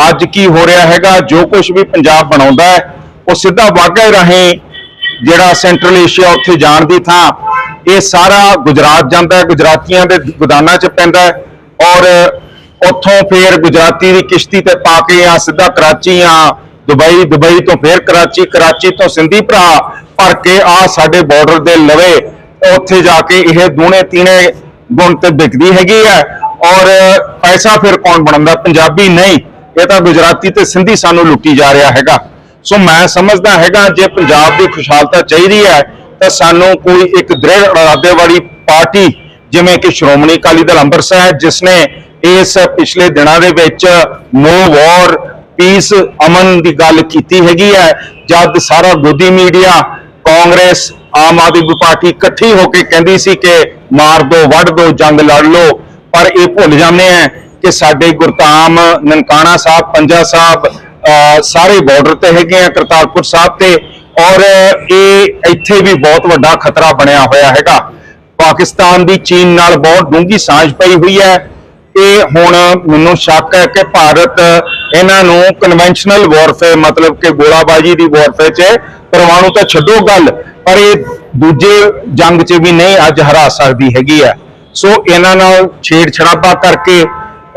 ਅੱਜ ਕੀ ਹੋ ਰਿਹਾ ਹੈਗਾ? ਜੋ ਕੁਝ ਵੀ ਪੰਜਾਬ ਬਣਾਉਂਦਾ ਹੈ, ਉਹ ਸਿੱਧਾ ਵਾਗਾ ਰਾਹੀਂ ਜਿਹੜਾ ਸੈਂਟਰਲ ਏਸ਼ੀਆ ਉੱਥੇ ਜਾਣ ਦੀ ਥਾਂ, ਇਹ ਸਾਰਾ ਗੁਜਰਾਤ ਜਾਂਦਾ ਹੈ। ਗੁਜਰਾਤੀਆਂ ਦੇ ਗੋਦਾਨਾਂ 'ਚ ਪੈਂਦਾ ਔਰ ਉੱਥੋਂ ਫੇਰ ਗੁਜਰਾਤੀ ਦੀ ਕਿਸ਼ਤੀ ਤੇ ਪਾ ਕੇ ਆ ਸਿੱਧਾ ਕਰਾਚੀ ਆ। ਦੁਬਈ ਦੁਬਈ ਤੋਂ ਫੇਰ ਕਰਾਚੀ ਕਰਾਚੀ ਤੋਂ ਸਿੰਧੀ ਭਰਾ ਭਰ ਕੇ ਆ ਸਾਡੇ ਬਾਰਡਰ ਦੇ ਲਵੇ। ਉੱਥੇ ਜਾ ਕੇ ਇਹ ਦੂਣੇ ਤੀਣੇ ਗੁਣ ਤੇ ਵਿਕਦੀ ਹੈਗੀ ਹੈ ਔਰ ਪੈਸਾ ਫਿਰ ਕੌਣ ਬਣਾਉਂਦਾ? ਪੰਜਾਬੀ ਨਹੀਂ। ਇਹ ਤਾਂ ਗੁਜਰਾਤੀ ਤੇ ਸਿੰਧੀ ਸਾਨੂੰ ਲੁੱਟੀ ਜਾ ਰਿਹਾ ਹੈਗਾ। ਸੋ ਮੈਂ ਸਮਝਦਾ ਹੈਗਾ, ਜੇ ਪੰਜਾਬ ਦੀ ਖੁਸ਼ਹਾਲਤਾ ਚਾਹੀਦੀ ਹੈ, ਤਾਂ ਸਾਨੂੰ ਕੋਈ ਇੱਕ ਦ੍ਰਿੜ ਇਰਾਦੇ ਵਾਲੀ ਪਾਰਟੀ, ਜਿਵੇਂ ਕਿ ਸ਼੍ਰੋਮਣੀ ਅਕਾਲੀ ਦਲ ਅੰਮ੍ਰਿਤਸਰ ਜਿਸ ਨੇ ਇਸ ਪਿਛਲੇ ਦਿਨਾਂ ਦੇ ਵਿੱਚ ਨੋ ਵਾਰ ਪੀਸ ਅਮਨ ਦੀ ਗੱਲ ਕੀਤੀ ਹੈਗੀ ਹੈ, ਜਦ ਸਾਰਾ ਗੋਦੀ ਮੀਡੀਆ, ਕਾਂਗਰਸ, ਆਮ ਆਦਮੀ ਪਾਰਟੀ ਇਕੱਠੀ ਹੋ ਕੇ ਕਹਿੰਦੀ ਸੀ ਕਿ ਮਾਰ ਦੋ, ਵੱਢ ਦੋ, ਜੰਗ ਲੜ ਲਓ। ਪਰ ਇਹ ਭੁੱਲ ਜਾਂਦੇ ਆ ਕਿ ਸਾਡੇ ਗੁਰਤਾਮ ਨਨਕਾਣਾ ਸਾਹਿਬ, ਪੰਜਾ ਸਾਹਿਬ ਸਾਰੇ ਬਾਰਡਰ ਤੇ ਹੈਗੇ ਆ, ਕਰਤਾਰਪੁਰ ਸਾਹਿਬ ਤੇ। ਔਰ ਇਹ ਇੱਥੇ ਵੀ ਬਹੁਤ ਵੱਡਾ ਖਤਰਾ ਬਣਿਆ ਹੋਇਆ ਹੈਗਾ। ਪਾਕਿਸਤਾਨ ਦੀ ਚੀਨ ਨਾਲ ਬਹੁਤ ਡੂੰਘੀ ਸਾਂਝ ਪਈ ਹੋਈ ਹੈ। ਇਹ ਹੁਣ ਮੈਨੂੰ ਸ਼ੱਕ ਹੈ ਕਿ ਭਾਰਤ ਇਹਨਾਂ ਨੂੰ ਕਨਵੈਨਸ਼ਨਲ ਵਾਰਫੇਅਰ ਮਤਲਬ ਕਿ ਗੋਲਾਬਾਜ਼ੀ ਦੀ ਵਾਰਫੇਅਰ 'ਚ ਪਰਮਾਣੂ ਤਾਂ ਛੱਡੋ ਗੱਲ, ਪਰ ਇਹ ਦੂਜੇ ਜੰਗ 'ਚ ਵੀ ਨਹੀਂ ਅੱਜ ਹਰਾ ਸਕਦੀ ਹੈਗੀ ਹੈ। ਸੋ ਇਹਨਾਂ ਨਾਲ ਛੇੜ ਛੜਾਪਾ ਕਰਕੇ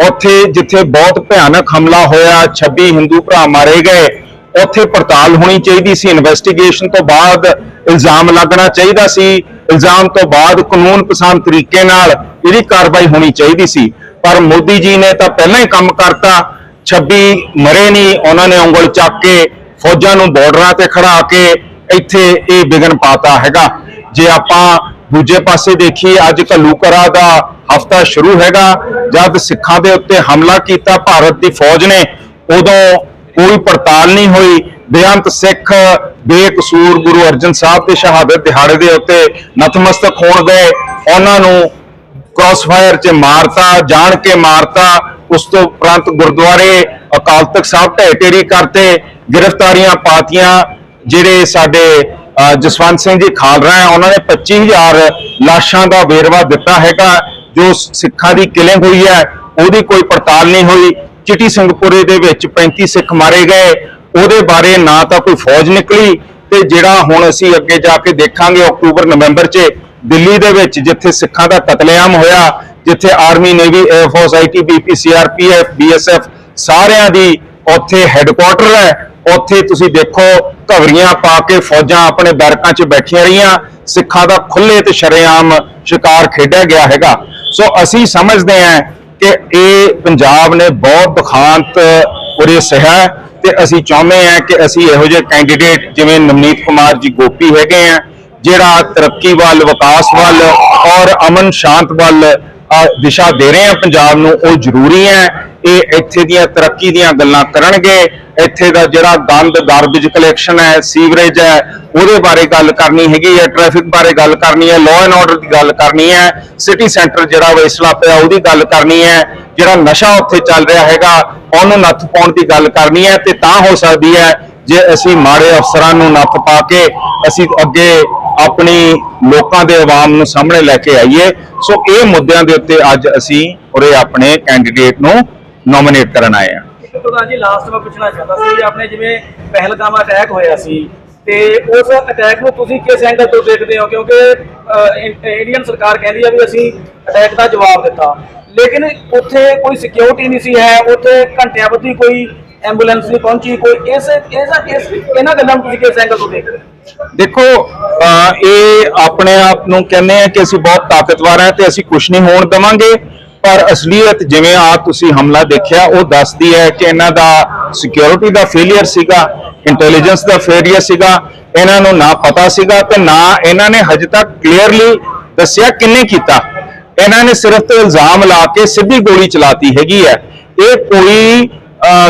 ਉੱਥੇ ਜਿੱਥੇ ਬਹੁਤ ਭਿਆਨਕ ਹਮਲਾ ਹੋਇਆ 26 ਹਿੰਦੂ ਭਰਾ ਮਾਰੇ ਗਏ, ਉੱਥੇ ਪੜਤਾਲ ਹੋਣੀ ਚਾਹੀਦੀ ਸੀ ਇਨਵੈਸਟੀਗੇਸ਼ਨ ਤੋਂ ਬਾਅਦ ਇਲਜ਼ਾਮ ਲੱਗਣਾ ਚਾਹੀਦਾ ਸੀ। ਇਲਜ਼ਾਮ ਤੋਂ ਬਾਅਦ ਕਾਨੂੰਨ ਪਸੰਦ ਤਰੀਕੇ ਨਾਲ ਇਹਦੀ ਕਾਰਵਾਈ ਹੋਣੀ ਚਾਹੀਦੀ ਸੀ। ਪਰ ਮੋਦੀ ਜੀ ਨੇ ਤਾਂ ਪਹਿਲਾਂ ਹੀ ਕੰਮ ਕਰਤਾ 26 ਮਰੇ ਨਹੀਂ, ਉਹਨਾਂ ਨੇ ਉਂਗਲ ਚੱਕ ਕੇ ਫੌਜਾਂ ਨੂੰ ਬਾਰਡਰਾਂ ਤੇ ਖੜਾ ਕੇ ਇੱਥੇ ਇਹ ਵਿਗਨ ਪਾਤਾ ਹੈਗਾ। ਜੇ ਆਪਾਂ ਦੂਜੇ ਪਾਸੇ ਦੇਖੀਏ, ਅੱਜ ਘੱਲੂਕਰਾ ਦਾ ਹਫਤਾ ਸ਼ੁਰੂ ਹੈਗਾ, ਜਦ ਸਿੱਖਾਂ ਦੇ ਉੱਤੇ ਹਮਲਾ ਕੀਤਾ, ਭਾਰਤ ਦੀ ਫੌਜ ਨੇ, ਉਦੋਂ ਕੋਈ ਪੜਤਾਲ ਨਹੀਂ ਹੋਈ। ਬੇਅੰਤ ਸਿੱਖ, ਬੇਕਸੂਰ ਗੁਰੂ ਅਰਜਨ ਸਾਹਿਬ ਦੇ ਸ਼ਹਾਦਤ ਦਿਹਾੜੇ ਦੇ ਉੱਤੇ ਨਤਮਸਤਕ ਹੋਣ ਗਏ। ਉਹਨਾਂ ਨੂੰ ਕ੍ਰਾਸਫਾਇਰ 'ਚ ਮਾਰਤਾ, ਜਾਣ ਕੇ ਮਾਰਤਾ, ਉਸ ਤੋਂ ਉਪਰੰਤ ਗੁਰਦੁਆਰੇ ਅਕਾਲ ਤਖਤ ਸਾਹਿਬ ਢਹਿ ਢੇਰੀ ਕਰਤੇ, ਗ੍ਰਿਫਤਾਰੀਆਂ ਪਾਤੀਆਂ, ਜਿਹੜੇ ਸਾਡੇ ਜਸਵੰਤ ਸਿੰਘ ਜੀ ਖਾਲਰਾ ਹੈ, ਉਹਨਾਂ ਨੇ 25000 ਲਾਸ਼ਾਂ ਦਾ ਵੇਰਵਾ ਦਿੱਤਾ ਹੈਗਾ, ਜੋ ਸਿੱਖਾਂ ਦੀ ਕਿਲਿੰਗ ਹੋਈ ਹੈ, ਉਹਦੀ ਕੋਈ ਪੜਤਾਲ ਨਹੀਂ ਹੋਈ। ਚਿੱਟੀ ਸਿੰਘਪੁਰੇ ਦੇ ਵਿੱਚ 35 ਸਿੱਖ ਮਾਰੇ ਗਏ, ਉਹਦੇ ਬਾਰੇ ਨਾ ਤਾਂ ਕੋਈ ਫੌਜ ਨਿਕਲੀ, ਤੇ ਜਿਹੜਾ ਹੁਣ ਅਸੀਂ ਅੱਗੇ ਜਾ ਕੇ ਦੇਖਾਂਗੇ ਅਕਤੂਬਰ, ਨਵੰਬਰ 'ਚ ਦਿੱਲੀ ਦੇ ਵਿੱਚ ਜਿੱਥੇ ਸਿੱਖਾਂ ਦਾ ਕਤਲੇਆਮ ਹੋਇਆ, ਜਿੱਥੇ army navy air force ITBP CRPF BSF ਸਾਰਿਆਂ ਦੀ ਉੱਥੇ ਹੈੱਡਕੁਆਟਰ ਹੈ। ਉੱਥੇ ਤੁਸੀਂ ਦੇਖੋ ਘਵਰੀਆਂ ਪਾ ਕੇ ਫੌਜਾਂ ਆਪਣੇ ਬੈਰਕਾਂ 'ਚ ਬੈਠੀਆਂ ਰਹੀਆਂ। ਸਿੱਖਾਂ ਦਾ ਖੁੱਲੇ ਤੇ ਸ਼ਰੇਆਮ ਸ਼ਿਕਾਰ ਖੇਡਿਆ ਗਿਆ ਹੈਗਾ। ਸੋ ਅਸੀਂ ਸਮਝਦੇ ਹਾਂ ਕਿ ਇਹ ਪੰਜਾਬ ਨੇ ਬਹੁਤ ਦੁਖਾਂਤ ਉਰੇ ਸਹਿ ਹੈ ਤੇ ਅਸੀਂ ਚਾਹੁੰਦੇ ਹਾਂ ਕਿ ਅਸੀਂ ਇਹੋ ਜਿਹੇ ਕੈਂਡੀਡੇਟ ਜਿਵੇਂ ਨਵਨੀਤ ਕੁਮਾਰ ਜੀ ਗੋਪੀ ਹੈਗੇ ਆ ਜਿਹੜਾ ਤਰੱਕੀ ਵੱਲ, ਵਿਕਾਸ ਵੱਲ ਔਰ ਅਮਨ ਸ਼ਾਂਤ ਵੱਲ ਦਿਸ਼ਾ ਦੇ ਰਹੇ ਆ ਪੰਜਾਬ ਨੂੰ, ਉਹ ਜ਼ਰੂਰੀ ਹੈ। ਇਹ ਇੱਥੇ ਦੀਆਂ ਤਰੱਕੀ ਦੀਆਂ ਗੱਲਾਂ ਕਰਨਗੇ। ਇੱਥੇ ਦਾ ਜਿਹੜਾ ਗੰਦ ਗਾਰਬੇਜ ਕਲੈਕਸ਼ਨ ਹੈ ਸੀਵਰੇਜ ਹੈ, ਉਹਦੇ ਬਾਰੇ ਗੱਲ ਕਰਨੀ ਹੈਗੀ ਹੈ ਟ੍ਰੈਫਿਕ ਬਾਰੇ ਗੱਲ ਕਰਨੀ ਹੈ ਲਾਅ ਐਂਡ ਆਰਡਰ ਦੀ ਗੱਲ ਕਰਨੀ ਹੈ ਸਿਟੀ ਸੈਂਟਰ ਜਿਹੜਾ ਵੇਸਲਾ ਪਿਆ, ਉਹਦੀ ਗੱਲ ਕਰਨੀ ਹੈ, ਜਿਹੜਾ ਨਸ਼ਾ ਉੱਥੇ ਚੱਲ ਰਿਹਾ ਹੈਗਾ, ਉਹਨੂੰ ਨੱਥ ਪਾਉਣ ਦੀ ਗੱਲ ਕਰਨੀ ਹੈ ਤੇ ਤਾਂ ਹੋ ਸਕਦੀ ਹੈ, ਜੇ ਅਸੀਂ ਮਾੜੇ ਅਫਸਰਾਂ ਨੂੰ ਨੱਥ ਪਾ ਕੇ ਅਸੀਂ ਅੱਗੇ ਆਪਣੀ ਲੋਕਾਂ ਦੇ ਆਵਾਮ ਨੂੰ ਸਾਹਮਣੇ ਲੈ ਕੇ ਆਈਏ। ਸੋ ਇਹ ਮੁੱਦਿਆਂ ਦੇ ਉੱਤੇ ਅੱਜ ਅਸੀਂ ਉਰੇ ਆਪਣੇ ਕੈਂਡੀਡੇਟ ਨੂੰ ਨੋਮੀਨੇਟ ਕਰਨ ਆਏ ਹਾਂ। ਇੱਕ ਜੀ ਲਾਸਟ ਮੈਂ ਪੁੱਛਣਾ ਚਾਹੁੰਦਾ ਸੀ ਆਪਣੇ ਜਿਵੇਂ ਪਹਿਲਗਾਮ ਅਟੈਕ ਹੋਇਆ ਸੀ, ਤੇ ਉਸ ਅਟੈਕ ਨੂੰ ਤੁਸੀਂ ਕਿਸ ਐਂਗਲ ਤੋਂ ਦੇਖਦੇ ਹੋ? ਕਿਉਂਕਿ ਇੰਡੀਅਨ ਸਰਕਾਰ ਕਹਿੰਦੀ ਹੈ ਵੀ ਅਸੀਂ ਅਟੈਕ ਦਾ ਜਵਾਬ ਦਿੱਤਾ। ਲੇਕਿਨ ਉੱਥੇ ਕੋਈ ਸਿਕਿਉਰਿਟੀ ਨਹੀਂ ਸੀ ਹੈ, ਉੱਥੇ ਘੰਟਿਆਂ ਬੱਧੀ ਕੋਈ ਐਂਬੂਲੈਂਸ ਨਹੀਂ ਪਹੁੰਚੀ, ਕੋਈ ਇਸ ਇਸ ਇਸ ਇਹਨਾਂ ਗੱਲਾਂ ਨੂੰ ਤੁਸੀਂ ਕਿਸ ਐਂਗਲ ਤੋਂ ਦੇਖਦੇ ਦੇਖੋ ਇਹ ਆਪਣੇ ਆਪ ਨੂੰ ਕਹਿੰਦੇ ਆ ਕਿ ਅਸੀਂ ਬਹੁਤ ਤਾਕਤਵਰ ਹਾਂ ਤੇ ਅਸੀਂ ਕੁਝ ਨਹੀਂ ਹੋਣ ਦੇਵਾਂਗੇ, ਪਰ ਅਸਲੀਅਤ ਜਿਵੇਂ ਆ ਤੁਸੀਂ ਹਮਲਾ ਦੇਖਿਆ, ਉਹ ਦੱਸਦੀ ਹੈ ਕਿ ਇਹਨਾਂ ਦਾ ਸਿਕਿਉਰਿਟੀ ਦਾ ਫੇਲਿਅਰ ਸੀਗਾ ਇੰਟੈਲੀਜੈਂਸ ਦਾ ਫੇਲਿਅਰ ਸੀਗਾ, ਇਹਨਾਂ ਨੂੰ ਨਾ ਪਤਾ ਸੀਗਾ ਤੇ ਨਾ ਇਹਨਾਂ ਨੇ ਹਜੇ ਤੱਕ ਕਲੀਅਰਲੀ ਦੱਸਿਆ ਕਿੰਨੇ ਕੀਤਾ। ਇਹਨਾਂ ਨੇ ਸਿਰਫ ਤੇ ਇਲਜ਼ਾਮ ਲਾ ਕੇ ਸਿੱਧੀ ਗੋਲੀ ਚਲਾਤੀ ਹੈਗੀ ਹੈ। ਇਹ ਕੋਈ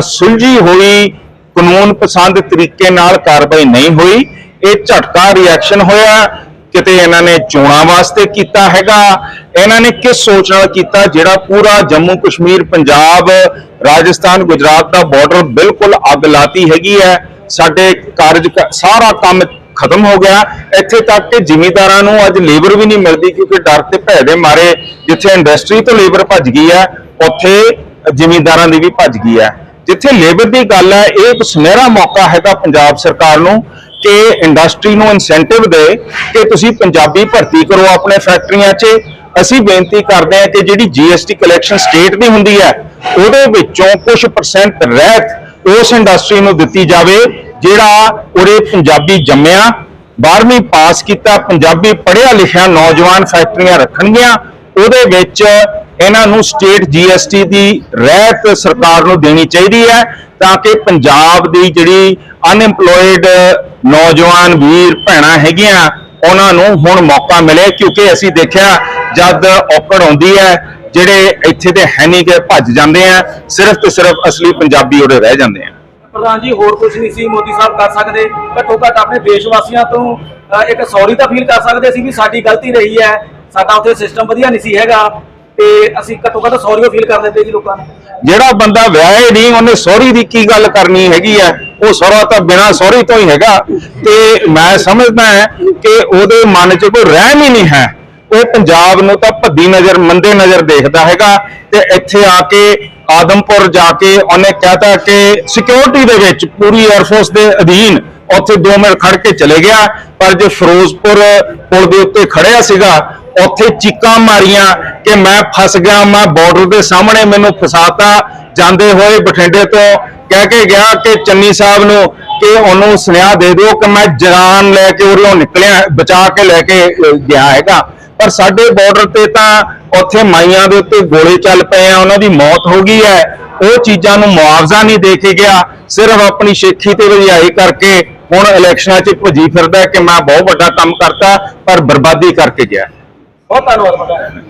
ਸੁਲਝੀ ਹੋਈ ਕਾਨੂੰਨ ਪਸੰਦ ਤਰੀਕੇ ਨਾਲ ਕਾਰਵਾਈ ਨਹੀਂ ਹੋਈ। ਇਹ ਝਟਕਾ ਰਿਐਕਸ਼ਨ ਹੋਇਆ। ਕਿਤੇ ਇਹਨਾਂ ਨੇ ਚੋਣਾਂ ਵਾਸਤੇ ਕੀਤਾ ਹੈਗਾ। ਇਹਨਾਂ ਨੇ ਕਿਸ ਸੋਚ ਨਾਲ ਕੀਤਾ? ਜਿਹੜਾ ਪੂਰਾ ਜੰਮੂ ਕਸ਼ਮੀਰ, ਪੰਜਾਬ, ਰਾਜਸਥਾਨ, ਗੁਜਰਾਤ ਦਾ ਬਾਰਡਰ ਬਿਲਕੁਲ ਅੱਗ ਲਾਤੀ ਹੈਗੀ ਹੈ। ਸਾਡੇ ਕਾਰਜ ਸਾਰਾ ਕੰਮ ਖਤਮ ਹੋ ਗਿਆ। ਇੱਥੇ ਤੱਕ ਕਿ ਜ਼ਿਮੀਦਾਰਾਂ ਨੂੰ ਅੱਜ ਲੇਬਰ ਵੀ ਨਹੀਂ ਮਿਲਦੀ ਕਿਉਂਕਿ ਡਰ ਤੇ ਭੈ ਦੇ ਮਾਰੇ। ਜਿੱਥੇ ਇੰਡਸਟਰੀ ਤੋਂ ਲੇਬਰ ਭੱਜ ਗਈ ਹੈ, ਉੱਥੇ ਜ਼ਿਮੀਂਦਾਰਾਂ ਦੀ ਵੀ ਭੱਜ ਗਈ ਹੈ। ਜਿੱਥੇ ਲੇਬਰ ਦੀ ਗੱਲ ਹੈ, ਇਹ ਇੱਕ ਸੁਨਹਿਰਾ ਮੌਕਾ ਹੈਗਾ ਪੰਜਾਬ ਸਰਕਾਰ ਨੂੰ ਕਿ ਇੰਡਸਟਰੀ ਨੂੰ ਇਨਸੈਂਟਿਵ ਦੇ ਕਿ ਤੁਸੀਂ ਪੰਜਾਬੀ ਭਰਤੀ ਕਰੋ ਆਪਣੇ ਫੈਕਟਰੀਆਂ 'ਚ। ਅਸੀਂ ਬੇਨਤੀ ਕਰਦੇ ਹਾਂ ਕਿ ਜਿਹੜੀ ਜੀਐਸਟੀ ਕਲੈਕਸ਼ਨ ਸਟੇਟ ਦੀ ਹੁੰਦੀ ਹੈ, ਉਹਦੇ ਵਿੱਚੋਂ ਕੁਝ ਪਰਸੈਂਟ ਰਹਿਤ ਉਸ ਇੰਡਸਟਰੀ ਨੂੰ ਦਿੱਤੀ ਜਾਵੇ, ਜਿਹੜਾ ਉਰੇ ਪੰਜਾਬੀ ਜੰਮਿਆ 12ਵੀਂ ਪਾਸ ਕੀਤਾ, ਪੰਜਾਬੀ ਪੜ੍ਹਿਆ ਲਿਖਿਆ ਨੌਜਵਾਨ ਫੈਕਟਰੀਆਂ ਰੱਖਣਗੀਆਂ ਉਹਦੇ ਵਿੱਚ ਇਹਨਾਂ ਨੂੰ ਸਟੇਟ ਜੀਐਸਟੀ ਦੀ ਰਹਿਤ ਸਰਕਾਰ ਨੂੰ ਦੇਣੀ ਚਾਹੀਦੀ ਹੈ ਤਾਂ ਕਿ ਪੰਜਾਬ ਦੀ ਜਿਹੜੀ ਅਨਐਮਪਲੋਇਡ ਨੌਜਵਾਨ ਵੀਰ ਭੈਣਾਂ ਹੈਗੀਆਂ, ਉਹਨਾਂ ਨੂੰ ਹੁਣ ਮੌਕਾ ਮਿਲੇ, ਕਿਉਂਕਿ ਅਸੀਂ ਦੇਖਿਆ ਜਦ ਔਕੜ ਆਉਂਦੀ ਹੈ, ਜਿਹੜੇ ਇੱਥੇ ਦੇ ਹੈ ਨਹੀਂ ਕਿ ਭੱਜ ਜਾਂਦੇ ਆ, ਸਿਰਫ ਤੇ ਸਿਰਫ ਅਸਲੀ ਪੰਜਾਬੀ ਉਹਦੇ ਰਹਿ ਜਾਂਦੇ ਆ। ਪ੍ਰਧਾਨ ਜੀ, ਹੋਰ ਕੁਝ ਨਹੀਂ ਸੀ ਮੋਦੀ ਸਾਹਿਬ ਕਰ ਸਕਦੇ। ਘੱਟੋ ਘੱਟ ਆਪਣੇ ਦੇਸ਼ ਵਾਸੀਆਂ ਤੋਂ ਇੱਕ ਸੌਰੀ ਤਾਂ ਫੀਲ ਕਰ ਸਕਦੇ ਸੀ ਵੀ ਸਾਡੀ ਗਲਤੀ ਰਹੀ ਹੈ। ਸਾਡਾ ਉੱਥੇ ਸਿਸਟਮ ਵਧੀਆ ਨਹੀਂ ਸੀ ਹੈਗਾ ਤੇ ਅਸੀਂ ਘੱਟੋ ਘੱਟ ਸੌਰੀ ਫੀਲ ਕਰ ਦਿੰਦੇ ਜੀ ਲੋਕਾਂ ਨੂੰ। ਜਿਹੜਾ ਬੰਦਾ ਵਿਆਹੇ ਨਹੀਂ, ਉਹਨੇ ਸਹੁਰੀ ਦੀ ਕੀ ਗੱਲ ਕਰਨੀ ਹੈਗੀ ਆ ਉਹ ਸਹੁਰਾ ਤਾਂ ਬਿਨਾਂ ਸਹੁਰੀ ਤੋਂ ਹੀ ਹੈਗਾ। ਤੇ ਮੈਂ ਸਮਝਦਾ ਕਿ ਉਹਦੇ ਮਨ 'ਚ ਕੋਈ ਰਹਿਮ ਹੀ ਨਹੀਂ ਹੈ। ਉਹ ਪੰਜਾਬ ਨੂੰ ਤਾਂ ਭੱਦੀ ਨਜ਼ਰ, ਮੰਦੇ ਨਜ਼ਰ ਦੇਖਦਾ ਹੈਗਾ ਤੇ ਇੱਥੇ ਆ ਕੇ ਆਦਮਪੁਰ ਜਾ ਕੇ ਉਹਨੇ ਕਹਿਤਾ ਕਿ ਸਿਕਿਉਰਿਟੀ ਦੇ ਵਿੱਚ ਪੂਰੀ 에ਅਰਫੋਰਸ ਦੇ ਅਧੀਨ ਉੱਥੇ 2 ਮਿੰਟ ਖੜ ਕੇ ਚਲੇ ਗਿਆ। ਪਰ ਜੇ ਫਿਰੋਜ਼ਪੁਰ ਪੁਲ ਦੇ ਉੱਤੇ ਖੜਿਆ ਸੀਗਾ ਉੱਥੇ ਚੀਕਾਂ ਮਾਰੀਆਂ ਕਿ ਮੈਂ ਫਸ ਗਿਆ, ਮੈਂ ਬਾਰਡਰ ਦੇ ਸਾਹਮਣੇ ਮੈਨੂੰ ਫਸਾਤਾ। ਜਾਂਦੇ ਹੋਏ ਬਠਿੰਡੇ ਤੋਂ ਕਹਿ ਕੇ ਗਿਆ ਕਿ ਚੰਨੀ ਸਾਹਿਬ ਨੂੰ ਕਿ ਉਹਨੂੰ ਸੁਨੇਹਾ ਦੇ ਦਿਓ ਕਿ ਮੈਂ ਜਾਨ ਲੈ ਕੇ ਉਰਿਓਂ ਨਿਕਲਿਆ, ਬਚਾ ਕੇ ਲੈ ਕੇ ਗਿਆ ਹੈਗਾ। ਪਰ ਸਾਡੇ ਬਾਰਡਰ ਤੇ ਤਾਂ ਉੱਥੇ ਮਾਈਆਂ ਦੇ ਉੱਤੇ ਗੋਲੇ ਚੱਲ ਪਏ ਆ, ਉਹਨਾਂ ਦੀ ਮੌਤ ਹੋ ਗਈ ਹੈ। ਉਹ ਚੀਜ਼ਾਂ ਨੂੰ ਮੁਆਵਜ਼ਾ ਨਹੀਂ ਦੇ ਕੇ ਗਿਆ, ਸਿਰਫ ਆਪਣੀ ਸ਼ੇਖੀ ਤੇ ਵਜਾਈ ਕਰਕੇ ਹੁਣ ਇਲੈਕਸ਼ਨਾਂ 'ਚ ਭੱਜੀ ਫਿਰਦਾ ਕਿ ਮੈਂ ਬਹੁਤ ਵੱਡਾ ਕੰਮ ਕਰਤਾ, ਪਰ ਬਰਬਾਦੀ ਕਰਕੇ ਗਿਆ। ਬਹੁਤ ਧੰਨਵਾਦ ਪ੍ਰਧਾਨ